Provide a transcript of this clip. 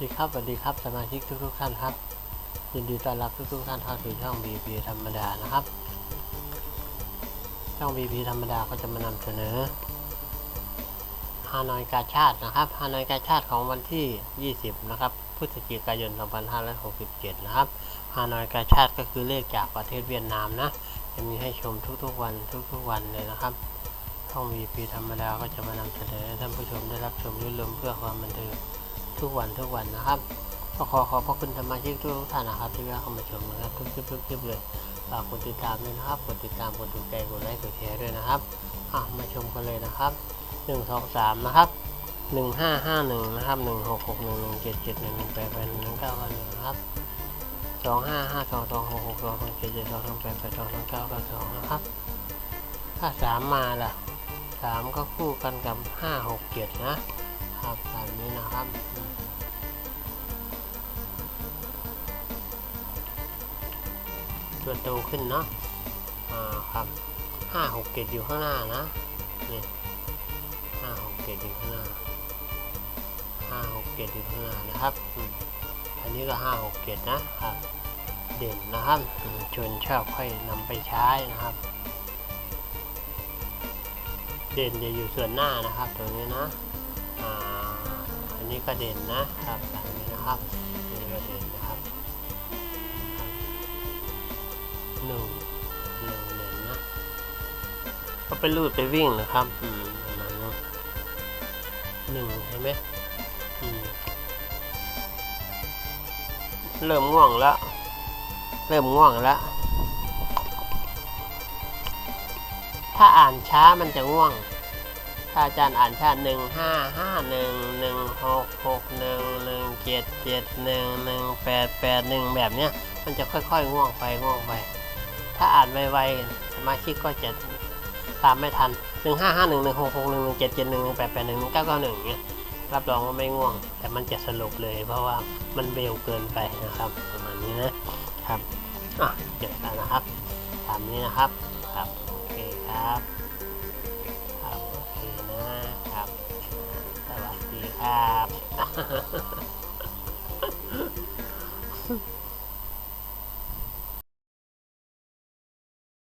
ดีครับสวัสดีครับสมาชิกทุกๆท่านครับ ยินดีต้อนรับทุกๆท่านเข้าสู่ช่อง BP ธรรมดานะครับ ช่อง BP ธรรมดาก็จะมานำเสนอฮานอยกาชาตินะครับฮานอยกาชาติของวันที่ 20 นะครับพฤศจิกายน 2567 นะครับฮานอยกาชาติก็คือเลขจากประเทศเวียดนามนะ จะมีให้ชมทุกๆวันทุกๆวันเลยนะครับช่อง VP ธรรมดาก็จะมานำเสนอให้ท่านผู้ชมได้รับชมรื่นรมเพื่อความบันเทิง ทุกวันทุกวันนะครับก็ขอขอบพระคุณสมาชิกทุกท่านนะครับที่แวะเข้ามาชมนะครับทุกคลิปทุกคลิปเลยฝากกดติดตามด้วยนะครับกดติดตามกดถูกใจกดไลค์กดแชร์ด้วยนะครับอะมาชมกันเลยนะครับหนึ่งสองสามนะครับหนึ่งห้าห้าหนึ่งนะครับหนึ่งหกหกหนึ่งหนึ่งเจ็ดเจ็ดหนึ่งหนึ่งแปดแปดหนึ่งเก้าหนึ่งนะครับสองห้าห้าสองสองหกหกสองเจ็ดเจ็ดสองสองแปดแปดสองสองเก้าเก้าสองนะครับถ้าสามมาล่ะสามก็คู่กันกับห้าหกเจ็ดนะครับแบบนี้นะครับ ตัวโตขึ้นเนาะอ่าครับห้าหกเจ็ดอยู่ข้างหน้านะนี่ห้าหกเจ็ดอยู่ข้างหน้าห้าหกเจ็ดอยู่ข้างหน้านะครับอันนี้ก็ห้าหกเจ็ดนะครับ เด่นนะครับชวนชอบค่อยนำไปใช้นะครับ เด่นจะอยู่ส่วนหน้านะครับตรงนี้นะอ่าอันนี้ก็เด่นนะครับแบบนี้นะครับ หนึ่งหนึ่งเด่นนะก็ไปรูดไปวิ่งนะครับ อืมประมาณนี้หนึ่งใช่ไหมอืมเริ่มง่วงแล้วเริ่มง่วงแล้วถ้าอ่านช้ามันจะง่วง ถ้าอาจารย์อ่านช้าหนึ่งห้าห้าหนึ่งหนึ่งหกหกหนึ่งหนึ่งเจ็ดเจ็ดหนึ่งหนึ่งแปดแปดหนึ่งแบบเนี้ย มันจะค่อยๆ ง่วงไปง่วงไป ถ้าอ่านไวๆสมาชิกก็จะตามไม่ทัน 1 5 5 1 1 6 6 1 1 7 7 1 1 8 8 1 9 9 1เนี่ยรับรองว่าไม่ง่วง แต่มันจะสรุปเลยเพราะว่ามันเร็วเกินไปนะครับประมาณนี้นะครับอะจบแล้วนะครับตามนี้นะครับครับโอเคครับครับโอเคนะครับสวัสดีครับ